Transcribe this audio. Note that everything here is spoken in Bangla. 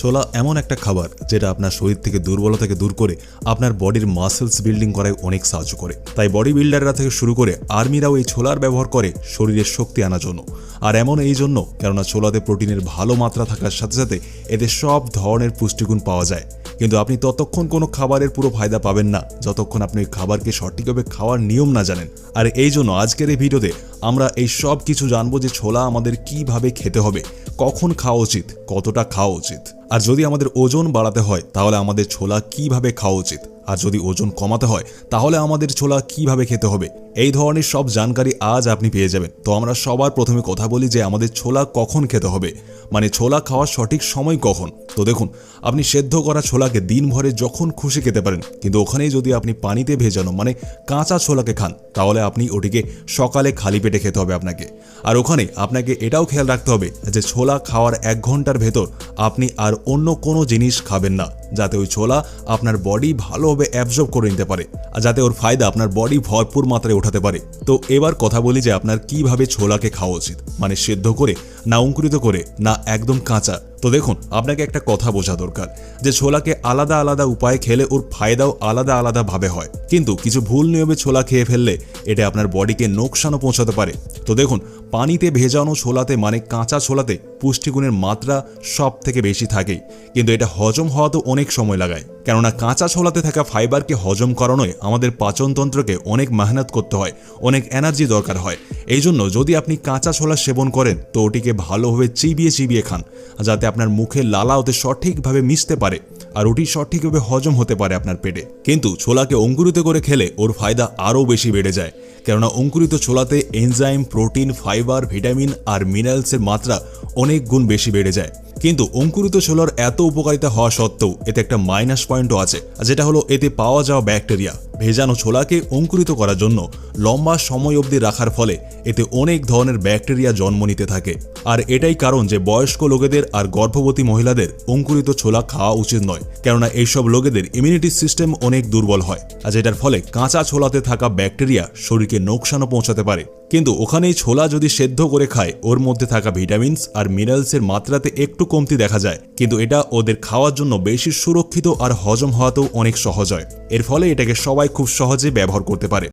ছোলা এমন একটা খাবার যেটা আপনার শরীর থেকে দুর্বলতাকে দূর করে আপনার বডির মাসেলস বিল্ডিং করায় অনেক সাহায্য করে। তাই বডি বিল্ডাররা থেকে শুরু করে আর্মিরাও এই ছোলার ব্যবহার করে শরীরের শক্তি আনার জন্য। আর এমন এই জন্য, কেননা ছোলাতে প্রোটিনের ভালো মাত্রা থাকার সাথে সাথে এতে সব ধরনের পুষ্টিগুণ পাওয়া যায়। কিন্তু আপনি ততক্ষণ কোনো খাবারের পুরো ফায়দা পাবেন না, যতক্ষণ আপনি ওই খাবারকে সঠিকভাবে খাওয়ার নিয়ম না জানেন। আর এই জন্য আজকের এই ভিডিওতে আমরা এই সব কিছু জানব যে ছোলা আমাদের কীভাবে খেতে হবে, কখন খাওয়া উচিত, কতটা খাওয়া উচিত। আর যদি আমাদের ওজন বাড়াতে হয় তাহলে আমাদের ছোলা কীভাবে খাওয়া উচিত? আর যদি ওজন কমাতে হয়, তাহলে আমাদের ছোলা কীভাবে খেতে হবে? এই ধরনের সব জানকারি আজ আপনি পেয়ে যাবেন। তো আমরা সবার প্রথমে কথা বলি যে আমাদের ছোলা কখন খেতে হবে। মানে ছোলা খাওয়ার সঠিক সময় কখন? তো দেখুন, আপনি সেদ্ধ করা ছোলাকে দিনভরে যখন খুশি খেতে পারেন, কিন্তু ওখানেই যদি আপনি পানিতে ভেজানো মানে কাঁচা ছোলাকে খান, তাহলে আপনি ওটিকে সকালে খালি পেটে খেতে হবে আপনাকে। আর ওখানে আপনাকে এটাও খেয়াল রাখতে হবে যে ছোলা খাওয়ার এক ঘণ্টার ভেতর আপনি আর অন্য কোনো জিনিস খাবেন না। যাতে ওই ছোলা আপনার বডি ভালোভাবে অ্যাবজর্ব করে নিতে পারে আর যাতে ওর ফায়দা আপনার বডি ভরপুর মাত্রায় ওঠাতে পারে। তো এবার কথা বলি যে আপনার কীভাবে ছোলাকে খাওয়া উচিত। মানে সেদ্ধ করে, না অঙ্কুরিত করে, না একদম কাঁচা। তো দেখুন, আপনাকে একটা কথা বোঝা দরকার, যে ছোলাকে আলাদা আলাদা উপায়ে খেলে ওর ফায়দাও আলাদা আলাদা ভাবে হয়। কিন্তু কিছু ভুল নিয়মে ছোলা খেয়ে ফেললে এটা আপনার বডিকে নোকসানও পৌঁছাতে পারে। তো দেখুন, পানিতে ভেজানো ছোলাতে মানে কাঁচা ছোলাতে পুষ্টিগুণের মাত্রা সব থেকে বেশি থাকেই কিন্তু এটা হজম হওয়া তো অনেক সময় লাগায়। কেননা কাঁচা ছোলাতে থাকা ফাইবারকে হজম করানোয় আমাদের পাচনতন্ত্রকে অনেক মেহনত করতে হয়, অনেক এনার্জি দরকার হয়। এই জন্য যদি আপনি কাঁচা ছোলা সেবন করেন, তো ওটিকে ভালোভাবে চিবিয়ে চিবিয়ে খান, যাতে আপনার মুখে লালা ওতে সঠিকভাবে মিশতে পারে আর ওটি সঠিকভাবে হজম হতে পারে আপনার পেটে। কিন্তু ছোলাকে অঙ্কুরিত করে খেলে ওর ফায়দা আরও বেশি বেড়ে যায়, কেননা অঙ্কুরিত ছোলাতে এনজাইম, প্রোটিন, ফাইবার, ভিটামিন আর মিনারেলসের মাত্রা অনেক গুণ বেশি বেড়ে যায়। কিন্তু অঙ্কুরিত ছোলার এত উপকারিতা হওয়া সত্ত্বেও এতে একটা মাইনাস পয়েন্টও আছে যেটা হলো এতে পাওয়া যাওয়া ব্যাকটেরিয়া ভেজানো ছোলাকে অঙ্কুরিত করার জন্য লম্বা সময় অবধি রাখার ফলে এতে অনেক ধরনের ব্যাকটেরিয়া জন্ম নিতে থাকে। আর এটাই কারণ যে বয়স্ক লোকেদের আর গর্ভবতী মহিলাদের অঙ্কুরিত ছোলা খাওয়া উচিত নয়, কেননা এইসব লোকেদের ইমিউনিটি সিস্টেম অনেক দুর্বল হয়, আর যেটার ফলে কাঁচা ছোলাতে থাকা ব্যাকটেরিয়া শরীরকে নোকসানও পৌঁছাতে পারে। কিন্তু ওখানেই ছোলা যদি সেদ্ধ করে খায়, ওর মধ্যে থাকা ভিটামিনস আর মিনারেলসের মাত্রাতে একটু কমতি দেখা যায়। কিন্তু এটা ওদের খাওয়ার জন্য বেশি সুরক্ষিত আর হজম হওয়াতেও অনেক সহজ হয়। এর ফলে এটাকে সবাই খুব সহজে ব্যবহার করতে পারে।